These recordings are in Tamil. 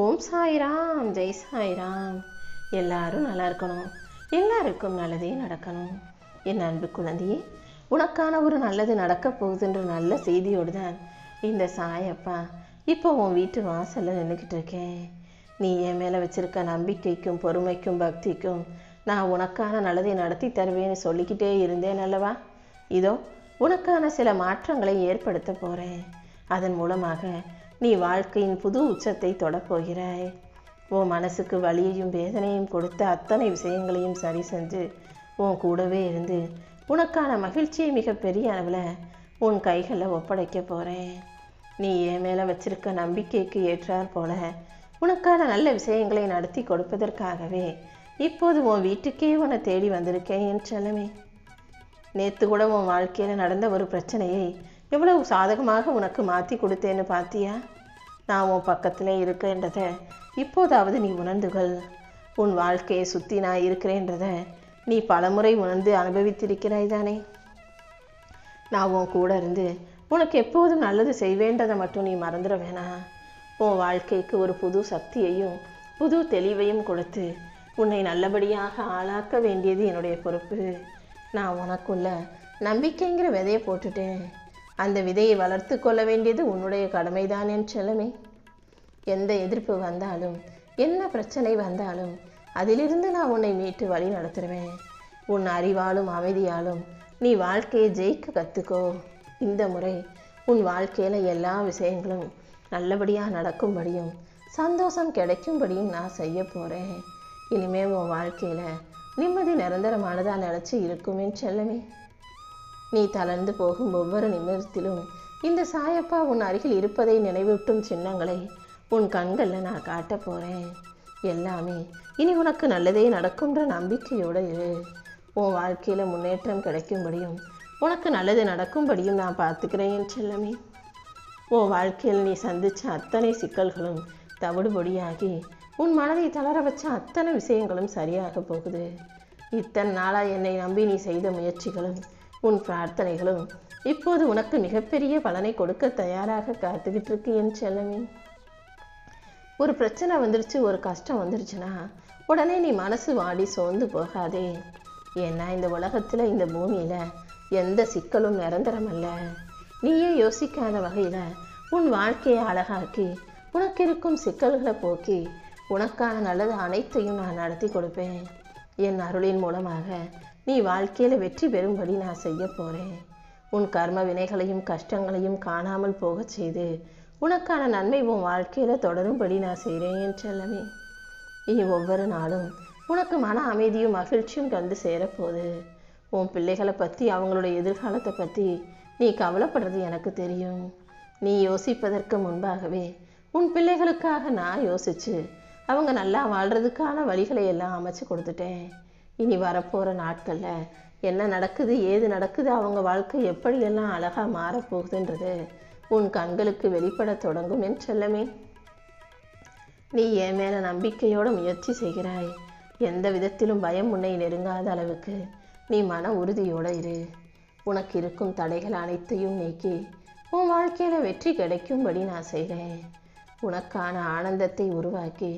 ஓம் சாய்ராம் ஜெய் சாய்ராம். எல்லாரும் நல்லா இருக்கணும். எல்லாருக்கும் நல்லதே நடக்கணும். என் அன்பு குழந்தையே உனக்கான ஒரு நல்லது நடக்கப் போகுதுன்ற நல்ல செய்தியோடு தான் இந்த சாயப்பா இப்போ உன் வீட்டு வாசலில் நின்றுக்கிட்டு இருக்கேன். நீ என் மேலே வச்சிருக்க நம்பிக்கைக்கும் பொறுமைக்கும் பக்திக்கும் நான் உனக்கான நல்லதை நடத்தி தருவேன்னு சொல்லிக்கிட்டே இருந்தேன் அல்லவா? இதோ உனக்கான சில மாற்றங்களை ஏற்படுத்த போகிறேன் அதன் மூலமாக நீ வாழ்க்கையின் புது உச்சத்தை தொடப்போகிறாய். உன் மனசுக்கு வலியையும் வேதனையும் கொடுத்த அத்தனை விஷயங்களையும் சரி செஞ்சு உன் கூடவே இருந்து உனக்கான மகிழ்ச்சியை மிகப்பெரிய அளவில் உன் கைகளில் ஒப்படைக்க போகிறேன் நீ என் மேலே வச்சிருக்க நம்பிக்கைக்கு ஏற்றார் போல உனக்கான நல்ல விஷயங்களை நடத்தி கொடுப்பதற்காகவே இப்போது உன் வீட்டுக்கே உன்னை தேடி வந்திருக்கேன் என் செல்லமே. நேற்று கூட உன் வாழ்க்கையில் நடந்த ஒரு பிரச்சனையை எவ்வளவு சாதகமாக உனக்கு மாற்றி கொடுத்தேன்னு பார்த்தியா நான் உன் பக்கத்தில் இருக்கேன்றதை இப்போதாவது நீ உணர்ந்துகள். உன் வாழ்க்கையை சுற்றி நான் இருக்கிறேன்றதை நீ பலமுறை உணர்ந்து அனுபவித்திருக்கிறாய் தானே நான் உன் கூட இருந்து உனக்கு எப்போதும் நல்லது செய்வேன்றதை மட்டும் நீ மறந்துட வேணாம் உன் வாழ்க்கைக்கு ஒரு புது சக்தியையும் புது தெளிவையும் கொடுத்து உன்னை நல்லபடியாக ஆளாக்க வேண்டியது என்னுடைய பொறுப்பு. நான் உனக்குள்ள நம்பிக்கைங்கிற விதையை போட்டுட்டேன். அந்த விதையை வளர்த்து கொள்ள வேண்டியது உன்னுடைய கடமைதான் என் செல்லமே. எந்த எதிர்ப்பு வந்தாலும் என்ன பிரச்சனை வந்தாலும் அதிலிருந்து நான் உன்னை மீட்டு வழி நடத்துருவேன் உன் அறிவாலும் அமைதியாலும் நீ வாழ்க்கையை ஜெயிக்க கற்றுக்கோ இந்த முறை உன் வாழ்க்கையில் எல்லா விஷயங்களும் நல்லபடியாக நடக்கும்படியும் சந்தோஷம் கிடைக்கும்படியும் நான் செய்ய போகிறேன் இனிமேல் உன் வாழ்க்கையில் நிம்மதி நிரந்தரமானதாக நினச்சி இருக்குமே செல்லமே. நீ தளர்ந்து போகும் ஒவ்வொரு நிமிடத்திலும் இந்த சாயப்பா உன் அருகில் இருப்பதை நினைவூட்டும் சின்னங்களை. உன் கண்களில் நான் காட்ட போகிறேன் எல்லாமே இனி உனக்கு நல்லதே நடக்கும்ன்ற நம்பிக்கையோடு இரு. உன் வாழ்க்கையில் முன்னேற்றம் கிடைக்கும்படியும் உனக்கு நல்லது நடக்கும்படியும் நான் பார்த்துக்கிறேன் என் செல்லமே. உன் வாழ்க்கையில் நீ சந்தித்த அத்தனை சிக்கல்களும் தவிடுபொடியாகி உன் மனதை தளர வச்ச அத்தனை விஷயங்களும் சரியாக போகுது. இத்தனை நாளாக என்னை நம்பி நீ செய்த முயற்சிகளும் உன் பிரார்த்தனைகளும் இப்போது உனக்கு மிகப்பெரிய பலனை கொடுக்க தயாராக காத்துக்கிட்டு இருக்கு என் செல்லமே. ஒரு பிரச்சனை வந்துருச்சு ஒரு கஷ்டம் வந்துருச்சுன்னா உடனே நீ மனசு வாடி சோர்ந்து போகாதே. ஏன்னா இந்த உலகத்தில் இந்த பூமியில் எந்த சிக்கலும் நிரந்தரமல்ல. நீயே யோசிக்காத வகையில் உன் வாழ்க்கையை அழகாக்கி உனக்கு இருக்கும் சிக்கல்களை போக்கி உனக்கான நல்லது அனைத்தையும் நான் நடத்தி கொடுப்பேன். என் அருளின் மூலமாக நீ வாழ்க்கையில் வெற்றி பெறும்படி நான் செய்ய போகிறேன் உன் கர்ம வினைகளையும் கஷ்டங்களையும் காணாமல் போகச் செய்து உனக்கான நன்மை உன் வாழ்க்கையில் தொடரும்படி நான் செய்கிறேன் என்றெல்லாமே இனி ஒவ்வொரு நாளும் உனக்கு மன அமைதியும் மகிழ்ச்சியும் வந்து சேரப்போகுது உன் பிள்ளைகளை பற்றி அவங்களுடைய எதிர்காலத்தை பற்றி நீ கவலைப்படுறது எனக்கு தெரியும். நீ யோசிப்பதற்கு முன்பாகவே உன் பிள்ளைகளுக்காக நான் யோசித்து அவங்க நல்லா வாழ்கிறதுக்கான வழிகளை எல்லாம் அமைச்சு கொடுத்துட்டேன். இனி வரப்போகிற நாட்களில் என்ன நடக்குது ஏது நடக்குது அவங்க வாழ்க்கை எப்படியெல்லாம் அழகாக மாறப்போகுதுன்றது உன் கண்களுக்கு வெளிப்பட தொடங்கும் என் செல்லமே. நீ என் மேலே நம்பிக்கையோட முயற்சி செய்கிறாய். எந்த விதத்திலும் பயம் உன்னை நெருங்காத அளவுக்கு நீ மன உறுதியோடு இரு. உனக்கு இருக்கும் தடைகள் அனைத்தையும் நீக்கி உன் வாழ்க்கையில் வெற்றி கிடைக்கும்படி நான் செய்கிறேன். உனக்கான ஆனந்தத்தை உருவாக்கி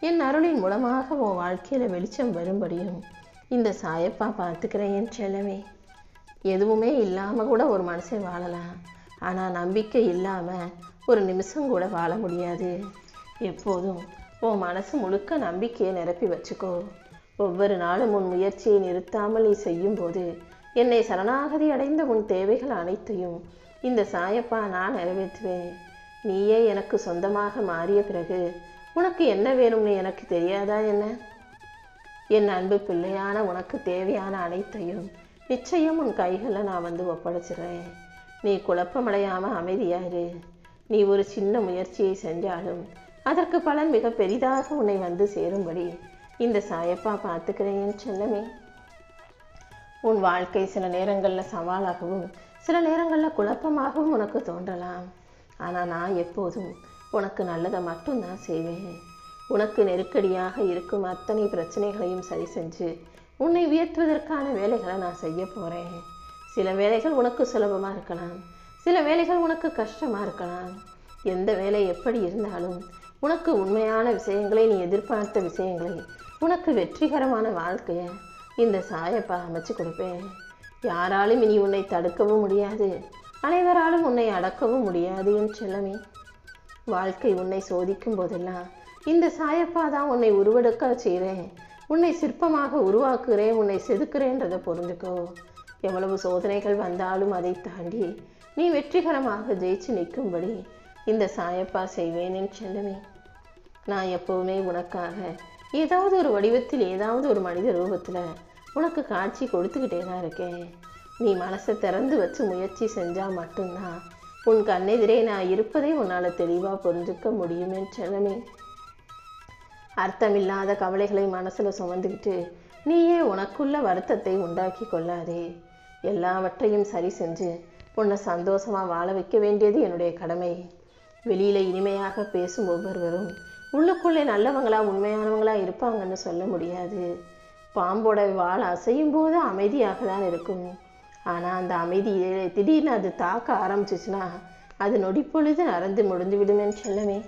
என் அருளின் மூலமாக உன் வாழ்க்கையில் வெளிச்சம் வரும்படியும் இந்த சாயப்பா பார்த்துக்கிறேன் என் செல்லமே எதுவுமே இல்லாமல் கூட ஒரு மனுஷன் வாழலாம். ஆனால் நம்பிக்கை இல்லாமல் ஒரு நிமிஷம் கூட வாழ முடியாது. எப்போதும் உன் மனசு முழுக்க நம்பிக்கையை நிரப்பி வச்சுக்கோ. ஒவ்வொரு நாளும் உன் முயற்சியை நிறுத்தாமல் நீ செய்யும்போது என்னை சரணாகதி அடைந்த உன் தேவைகள் அனைத்தையும் இந்த சாயப்பா நான் நிறைவேற்றுவேன். நீயே எனக்கு சொந்தமாக மாறிய பிறகு உனக்கு என்ன வேணும்னு எனக்கு தெரியாதா என்ன? என் அன்பு பிள்ளையான உனக்கு தேவையான அனைத்தையும் நிச்சயம் உன் கைகளில் நான் வந்து ஒப்படைச்சிடுறேன். நீ குழப்பமடையாமல் அமைதியாரு நீ ஒரு சின்ன முயற்சியை செஞ்சாலும் அதற்கு பலன் மிக பெரிதாக உன்னை வந்து சேரும்படி இந்த சாயப்பா பார்த்துக்கிறேன் சொல்லமே செல்லமே. உன் வாழ்க்கை சில நேரங்களில் சவாலாகவும் சில நேரங்களில் குழப்பமாகவும் உனக்கு தோன்றலாம். ஆனால் நான் எப்போதும் உனக்கு நல்லதை மட்டும்தான் செய்வேன். உனக்கு நெருக்கடியாக இருக்கும் அத்தனை பிரச்சனைகளையும் சரி செஞ்சு உன்னை உயர்த்துவதற்கான வேலைகளை நான் செய்ய போகிறேன் சில வேலைகள் உனக்கு சுலபமாக இருக்கலாம். சில வேலைகள் உனக்கு கஷ்டமாக இருக்கலாம். எந்த வேலை எப்படி இருந்தாலும் உனக்கு உண்மையான விஷயங்களை நீ எதிர்பார்த்த விஷயங்களை உனக்கு வெற்றிகரமான வாழ்க்கையை இந்த சாயப்பா அமைச்சு கொடுப்பேன். யாராலும் இனி உன்னை தடுக்கவும் முடியாது. அனைவராலும் உன்னை அடக்கவும் முடியாது என் செல்லமே. வாழ்க்கை உன்னை சோதிக்கும் போதெல்லாம் இந்த சாயப்பா தான் உன்னை உருவெடுக்க செய்கிறேன் உன்னை சிற்பமாக உருவாக்குகிறேன் உன்னை செதுக்குறேன்றதை புரிஞ்சுக்கோ. எவ்வளவு சோதனைகள் வந்தாலும் அதை தாண்டி நீ வெற்றிகரமாக ஜெயிச்சு நிற்கும்படி இந்த சாயப்பா செய்வேன் என் செல்லமே. நான் எப்போவுமே உனக்காக ஏதாவது ஒரு வடிவத்தில் ஏதாவது ஒரு மனித ரூபத்தில் உனக்கு காட்சி கொடுத்துக்கிட்டே தான் இருக்கேன். நீ மனசை திறந்து வச்சு முயற்சி செஞ்சால் மட்டும்தான் உன் கண்ணெதிரே நான் இருப்பதை உன்னால் தெளிவாக புரிஞ்சுக்க முடியுமே செல்லமே. அர்த்தமில்லாத கவலைகளை மனசில் சுமந்துக்கிட்டு நீயே உனக்குள்ள வருத்தத்தை உண்டாக்கி கொள்ளாதே. எல்லாவற்றையும் சரி செஞ்சு உன்னை சந்தோஷமாக வாழ வைக்க வேண்டியது என்னுடைய கடமை. வெளியில் இனிமையாக பேசும் ஒவ்வொருவரும் உள்ளுக்குள்ளே நல்லவங்களா உண்மையானவங்களா இருப்பாங்கன்னு சொல்ல முடியாது. பாம்போட வாழ் அசையும் போது அமைதியாக தான் இருக்கும். ஆனால் அந்த அமைதியை திடீர்னு அது தாக்க ஆரம்பிச்சிச்சுன்னா அது நொடிப்பொழுது நடந்து முடிந்து விடுமேன்னு சொல்லவே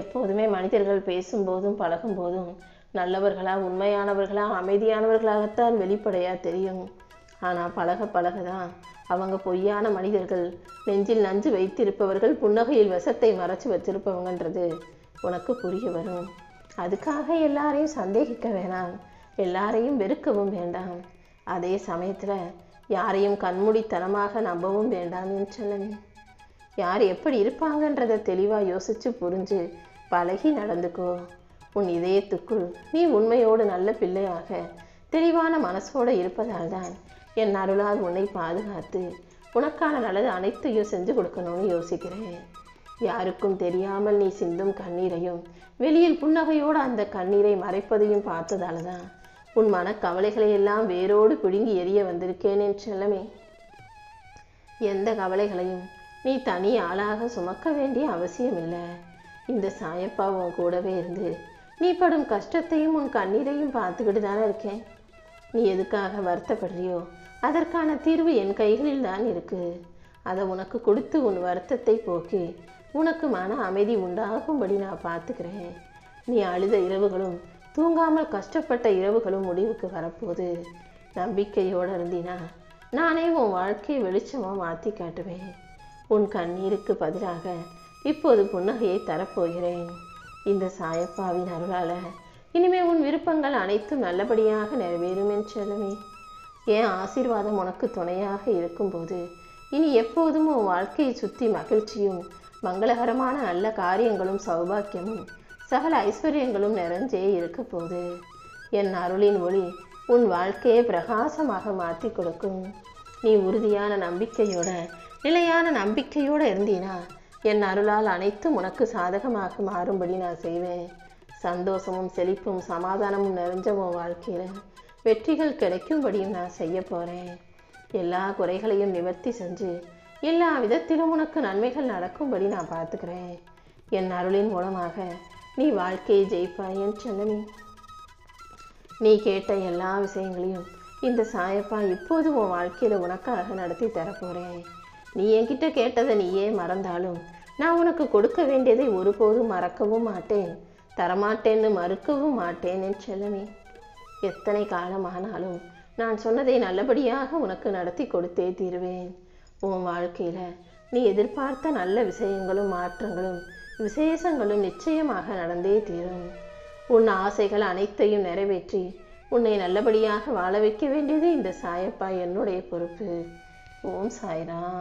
எப்போதுமே மனிதர்கள் பேசும்போதும் பழகும்போதும் நல்லவர்களா உண்மையானவர்களா அமைதியானவர்களாகத்தான் வெளிப்படையாக தெரியும். ஆனால் பழக பழக தான் அவங்க பொய்யான மனிதர்கள் நெஞ்சில் நஞ்சு வைத்திருப்பவர்கள் புன்னகையில் விஷத்தை மறைச்சு வச்சிருப்பவங்கன்றது உனக்கு புரிய வரும். அதுக்காக எல்லாரையும் சந்தேகிக்க வேணாம். எல்லாரையும் வெறுக்கவும் வேண்டாம். அதே சமயத்தில் யாரையும் கண்மூடித்தனமாக நம்பவும் வேண்டாம் என் செல்லமே. யார் எப்படி இருப்பாங்கன்றதை தெளிவாக யோசிச்சு புரிஞ்சு பழகி நடந்துக்கோ. உன் இதயத்துக்குள் நீ உண்மையோடு நல்ல பிள்ளையாக தெளிவான மனசோடு இருப்பதால் தான் என் அருளால் உன்னை பாதுகாத்து உனக்கான நல்லது அனைத்தையும் செஞ்சு கொடுக்கணும்னு யோசிக்கிறேன். யாருக்கும் தெரியாமல் நீ சிந்தும் கண்ணீரையும் வெளியில் புன்னகையோடு அந்த கண்ணீரை மறைப்பதையும் பார்த்ததால தான் உன் மனக்கவலைகளை எல்லாம் வேரோடு பிடுங்கி எரிய வந்திருக்கேனேன் செல்லமே. எந்த கவலைகளையும் நீ தனி ஆளாக சுமக்க வேண்டிய அவசியம் இல்லை இந்த சாயப்பா உன் கூடவே இருந்து நீ படும் கஷ்டத்தையும் உன் கண்ணீரையும் பார்த்துக்கிட்டு தானே இருக்கேன். நீ எதுக்காக வருத்தப்படுறியோ அதற்கான தீர்வு என் கைகளில் தான் இருக்கு. அதை உனக்கு கொடுத்து உன் வருத்தத்தை போக்கி உனக்கு மன அமைதி உண்டாகும்படி நான் பார்த்துக்கிறேன். நீ அழுத இரவுகளும் தூங்காமல் கஷ்டப்பட்ட இரவுகளும் முடிவுக்கு வரப்போகுது நம்பிக்கையோடு இருந்தினா நானே உன் வாழ்க்கையை வெளிச்சமாக மாற்றி காட்டுவேன். உன் கண்ணீருக்கு பதிலாக இப்போது புன்னகையை தரப்போகிறேன். இந்த சாயப்பாவின் அருளால இனிமே உன் விருப்பங்கள் அனைத்தும் நல்லபடியாக நிறைவேறும் என் செல்லமே என் ஆசீர்வாதம் உனக்கு துணையாக இருக்கும்போது இனி எப்போதும் உன் வாழ்க்கையை சுற்றி மகிழ்ச்சியும் மங்களகரமான நல்ல காரியங்களும் சௌபாக்கியமும் சகல ஐஸ்வர்யங்களும் நிறைஞ்சே இருக்க போகுது. என் அருளின் ஒளி உன் வாழ்க்கையை பிரகாசமாக மாற்றி கொடுக்கும். நீ உறுதியான நம்பிக்கையோட நிலையான நம்பிக்கையோடு இருந்தீனா என் அருளால் அனைத்தும் உனக்கு சாதகமாக மாறும்படி நான் செய்வேன். சந்தோஷமும் செழிப்பும் சமாதானமும் நிறைஞ்ச உன் வாழ்க்கையில் வெற்றிகள் கிடைக்கும்படியும் நான் செய்ய போகிறேன் எல்லா குறைகளையும் நிவர்த்தி செஞ்சு எல்லா விதத்திலும் உனக்கு நன்மைகள் நடக்கும்படி நான் பார்த்துக்கிறேன். என் அருளின் மூலமாக நீ வாழ்க்கையை ஜெயிப்பாய் என் செல்லமே நீ கேட்ட எல்லா விஷயங்களையும் இந்த சாயப்பா இப்போது உன் வாழ்க்கையில் உனக்காக நடத்தி தரப்போகிறேன் நீ என்கிட்ட கேட்டதை நீயே மறந்தாலும் நான் உனக்கு கொடுக்க வேண்டியதை ஒருபோதும் மறக்கவும் மாட்டேன். தரமாட்டேன்னு மறுக்கவும் மாட்டேன் என் செல்லமே. எத்தனை காலமானாலும் நான் சொன்னதை நல்லபடியாக உனக்கு நடத்தி கொடுத்தே தீருவேன். உன் வாழ்க்கையில் நீ எதிர்பார்த்த நல்ல விஷயங்களும் மாற்றங்களும் விசேஷங்களும் நிச்சயமாக நடந்தே தீரும். உன் ஆசைகள் அனைத்தையும் நிறைவேற்றி உன்னை நல்லபடியாக வாழ வைக்க வேண்டியது இந்த சாயப்பா என்னுடைய பொறுப்பு. ஓம் சாய்ராம்.